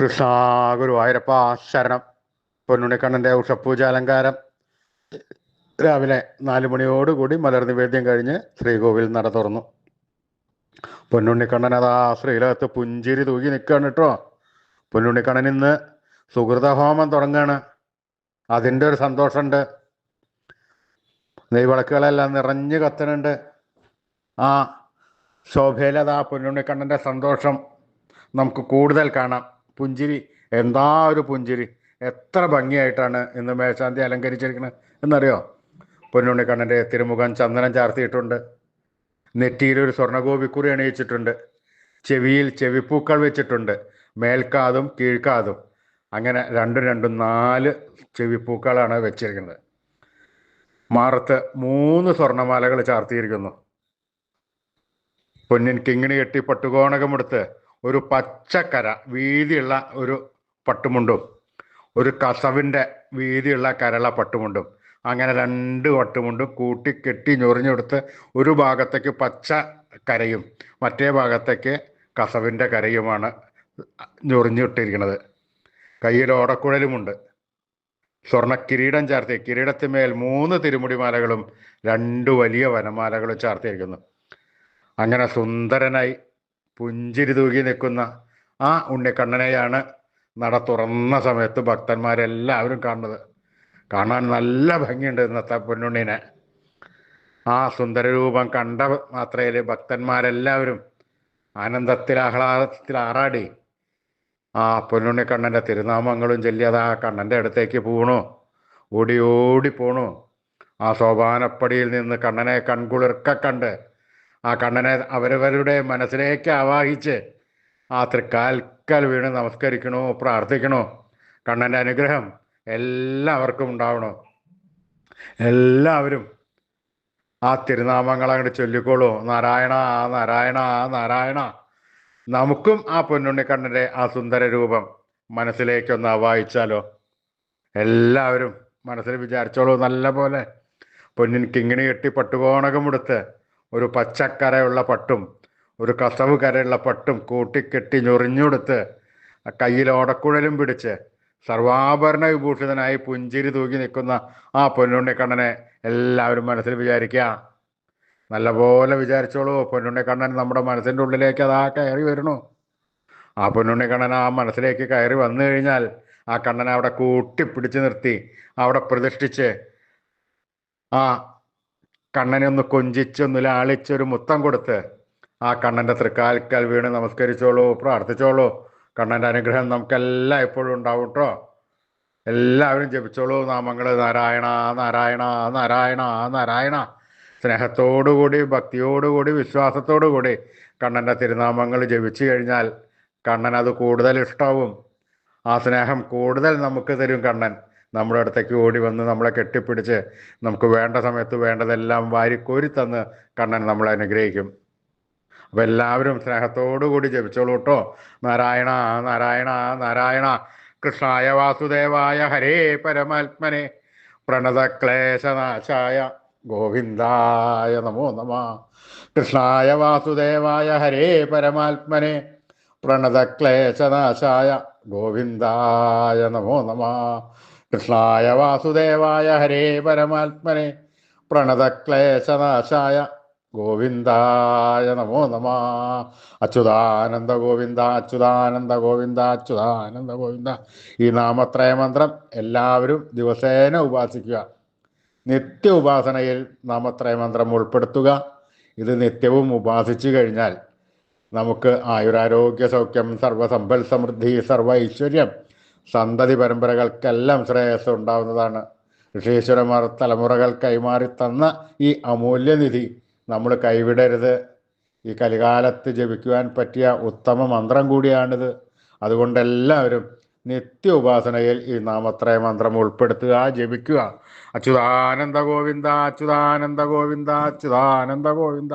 കൃഷ്ണ ഗുരുവായൂരപ്പ ശരണം പൊന്നുണിക്കണ്ണന്റെ ഉഷപ്പൂജ അലങ്കാരം. രാവിലെ നാല് മണിയോടുകൂടി മലർ നിവേദ്യം കഴിഞ്ഞ് ശ്രീകോവിൽ നട തുറന്നു. പൊന്നുണ്ണിക്കണ്ണൻ അതാ ശ്രീലകത്ത് പുഞ്ചിരി തൂക്കി നിൽക്കുകയാണ് കേട്ടോ. പൊന്നുണ്ണിക്കണ്ണൻ ഇന്ന് സുഹൃതഹോമം തുടങ്ങുകയാണ് അതിന്റെ ഒരു സന്തോഷമുണ്ട്. നെയ്വിളക്കുകളെല്ലാം നിറഞ്ഞു കത്തനുണ്ട് ആ ശോഭയിലതാ പൊന്നുണ്ണിക്കണ്ണന്റെ സന്തോഷം നമുക്ക് കൂടുതൽ കാണാം. പുഞ്ചിരി. എന്താ ഒരു പുഞ്ചിരി? എത്ര ഭംഗിയായിട്ടാണ് ഇന്ന് മേശാന്തി അലങ്കരിച്ചിരിക്കുന്നത് എന്നറിയോ? പൊന്നുണ്ണിക്കണ്ണന്റെ തിരുമുഖം ചന്ദനം ചാർത്തിയിട്ടുണ്ട്. നെറ്റിയിലൊരു സ്വർണഗോപിക്കുറി അണിയിച്ചിട്ടുണ്ട്. ചെവിയിൽ ചെവിപ്പൂക്കൾ വെച്ചിട്ടുണ്ട്. മേൽക്കാതും കീഴ്ക്കാതും. അങ്ങനെ രണ്ടും രണ്ടും നാല് ചെവിപ്പൂക്കളാണ് വെച്ചിരിക്കുന്നത്. മാറത്ത് മൂന്ന് സ്വർണമാലകൾ ചാർത്തിയിരിക്കുന്നു. പൊന്നിൻ കിങ്ങിണി കെട്ടി പട്ടുകോണകമെടുത്ത് ഒരു പച്ചക്കര വീതിയുള്ള ഒരു പട്ടുമുണ്ടും ഒരു കസവിന്റെ വീതിയുള്ള കരള പട്ടുമുണ്ടും അങ്ങനെ രണ്ട് പട്ടുമുണ്ടും കൂട്ടി കെട്ടി ഞൊറിഞ്ഞെടുത്ത് ഒരു ഭാഗത്തേക്ക് പച്ച കരയും മറ്റേ ഭാഗത്തേക്ക് കസവിന്റെ കരയുമാണ് ഞൊറിഞ്ഞിട്ടിരിക്കുന്നത്. കയ്യിൽ ഓടക്കുഴലുമുണ്ട്. സ്വർണ കിരീടം ചാർത്തി കിരീടത്തിന്മേൽ മൂന്ന് തിരുമുടിമാലകളും രണ്ട് വലിയ വനമാലകളും ചാർത്തിയിരിക്കുന്നു. അങ്ങനെ സുന്ദരനായി പുഞ്ചിരി തൂകി നിൽക്കുന്ന ആ ഉണ്ണിക്കണ്ണനെയാണ് നട തുറന്ന സമയത്ത് ഭക്തന്മാരെല്ലാവരും കാണുന്നത്. കാണാൻ നല്ല ഭംഗിയുണ്ട് ഇന്നത്തെ പൊന്നുണ്ണിനെ. ആ സുന്ദരരൂപം കണ്ട മാത്രയിൽ ഭക്തന്മാരെല്ലാവരും ആനന്ദത്തിൽ ആഹ്ലാദത്തിൽ ആറാടി. ആ പൊന്നുണ്ണിക്കണ്ണന്റെ തിരുനാമങ്ങളും ചൊല്ലി അത് ആ കണ്ണന്റെ അടുത്തേക്ക് പോണു. ഓടി ഓടി പോണു. ആ സോപാനപ്പടിയിൽ നിന്ന് കണ്ണനെ കൺകുളിർക്ക കണ്ട് ആ കണ്ണനെ അവരവരുടെ മനസ്സിലേക്ക് ആവാഹിച്ച് ആ തൃക്കാൽക്കൽ വീണ് നമസ്കരിക്കണോ പ്രാർത്ഥിക്കണോ? കണ്ണന്റെ അനുഗ്രഹം എല്ലാവർക്കും ഉണ്ടാവണോ? എല്ലാവരും ആ തിരുനാമങ്ങൾ അങ്ങോട്ട് ചൊല്ലിക്കോളൂ. നാരായണ നാരായണ നാരായണ. നമുക്കും ആ പൊന്നുണ്ണിക്കണ്ണന്റെ ആ സുന്ദര രൂപം മനസ്സിലേക്കൊന്ന് ആവാഹിച്ചാലോ? എല്ലാവരും മനസ്സിൽ വിചാരിച്ചോളൂ. നല്ല പോലെ പൊന്നിൻ കിങ്ങിണി കെട്ടി പട്ടുകോണകമെടുത്ത് ഒരു പച്ചക്കരയുള്ള പട്ടും ഒരു കസവ് കരയുള്ള പട്ടും കൂട്ടിക്കെട്ടി ഞൊറിഞ്ഞുകൊടുത്ത് കയ്യിൽ ഓടക്കുഴലും പിടിച്ച് സർവാഭരണ വിഭൂഷിതനായി പുഞ്ചിരി തൂക്കി നിൽക്കുന്ന ആ പൊന്നുണ്ണിക്കണ്ണനെ എല്ലാവരും മനസ്സിൽ വിചാരിക്കുക. നല്ലപോലെ വിചാരിച്ചോളൂ പൊന്നുണ്ണിക്കണ്ണൻ നമ്മുടെ മനസ്സിന്റെ ഉള്ളിലേക്ക് അതാ കയറി വരണു ആ പൊന്നുണ്ണിക്കണ്ണൻ ആ മനസ്സിലേക്ക് കയറി വന്നു കഴിഞ്ഞാൽ ആ കണ്ണനെ അവിടെ കൂട്ടിപ്പിടിച്ച് നിർത്തി അവിടെ പ്രതിഷ്ഠിച്ച് ആ കണ്ണനെ ഒന്ന് കൊഞ്ചിച്ചൊന്ന് ലാളിച്ചൊരു മുത്തം കൊടുത്ത് ആ കണ്ണന്റെ തൃക്കാൽക്കാൽ വീണ് നമസ്കരിച്ചോളൂ പ്രാർത്ഥിച്ചോളൂ. കണ്ണന്റെ അനുഗ്രഹം നമുക്കെല്ലാം എപ്പോഴും ഉണ്ടാവും കേട്ടോ എല്ലാവരും ജപിച്ചോളൂ നാമങ്ങൾ നാരായണ നാരായണ നാരായണ നാരായണ. സ്നേഹത്തോടുകൂടി ഭക്തിയോടുകൂടി വിശ്വാസത്തോടുകൂടി കണ്ണന്റെ തിരുനാമങ്ങൾ ജപിച്ചു കഴിഞ്ഞാൽ കണ്ണൻ അത് കൂടുതൽ ഇഷ്ടാവും. ആ സ്നേഹം കൂടുതൽ നമുക്ക് തരും കണ്ണൻ. നമ്മുടെ അടുത്തേക്ക് ഓടി വന്ന് നമ്മളെ കെട്ടിപ്പിടിച്ച് നമുക്ക് വേണ്ട സമയത്ത് വേണ്ടതെല്ലാം വാരിക്കോരി തന്ന് കണ്ണൻ നമ്മളെ അനുഗ്രഹിക്കും. അപ്പം എല്ലാവരും സ്നേഹത്തോടു കൂടി ജപിച്ചോളൂ കേട്ടോ. നാരായണ നാരായണ നാരായണ. കൃഷ്ണായ വാസുദേവായ ഹരേ പരമാത്മനെ. പ്രണതക്ലേശനാശായ ഗോവിന്ദായ നമോ നമ. കൃഷ്ണായ വാസുദേവായ ഹരേ പരമാത്മനെ. പ്രണതക്ലേശനാശായ ഗോവിന്ദായ നമോ നമ. കൃഷ്ണായ വാസുദേവായ ഹരേ പരമാത്മനെ പ്രണതക്ലേശനാശായ ഗോവിന്ദായ നമോ നമ. അച്യുതാനന്ദ ഗോവിന്ദ അച്യുതാനന്ദ ഗോവിന്ദ അച്യുതാനന്ദ ഗോവിന്ദ. ഈ നാമത്രയ മന്ത്രം എല്ലാവരും ദിവസേന ഉപാസിക്കുക. നിത്യ ഉപാസനയിൽ നാമത്രയ മന്ത്രം ഉൾപ്പെടുത്തുക. ഇത് നിത്യവും ഉപാസിച്ചു കഴിഞ്ഞാൽ നമുക്ക് ആയുരാരോഗ്യ സൗഖ്യം സർവസമ്പൽ സമൃദ്ധി സർവ ഐശ്വര്യം സന്തതി പരമ്പരകൾക്കെല്ലാം ശ്രേയസ് ഉണ്ടാവുന്നതാണ്. ഋഷീശ്വരന്മാർ തലമുറകൾ കൈമാറി തന്ന ഈ അമൂല്യനിധി നമ്മൾ കൈവിടരുത്. ഈ കലികാലത്ത് ജപിക്കുവാൻ പറ്റിയ ഉത്തമ മന്ത്രം കൂടിയാണിത്. അതുകൊണ്ട് എല്ലാവരും നിത്യ ഉപാസനയിൽ ഈ നാമത്രയ മന്ത്രം ഉൾപ്പെടുത്തുക ജപിക്കുക. അച്യുതാനന്ദ ഗോവിന്ദ അച്യുതാനന്ദ ഗോവിന്ദ അച്യുതാനന്ദ ഗോവിന്ദ.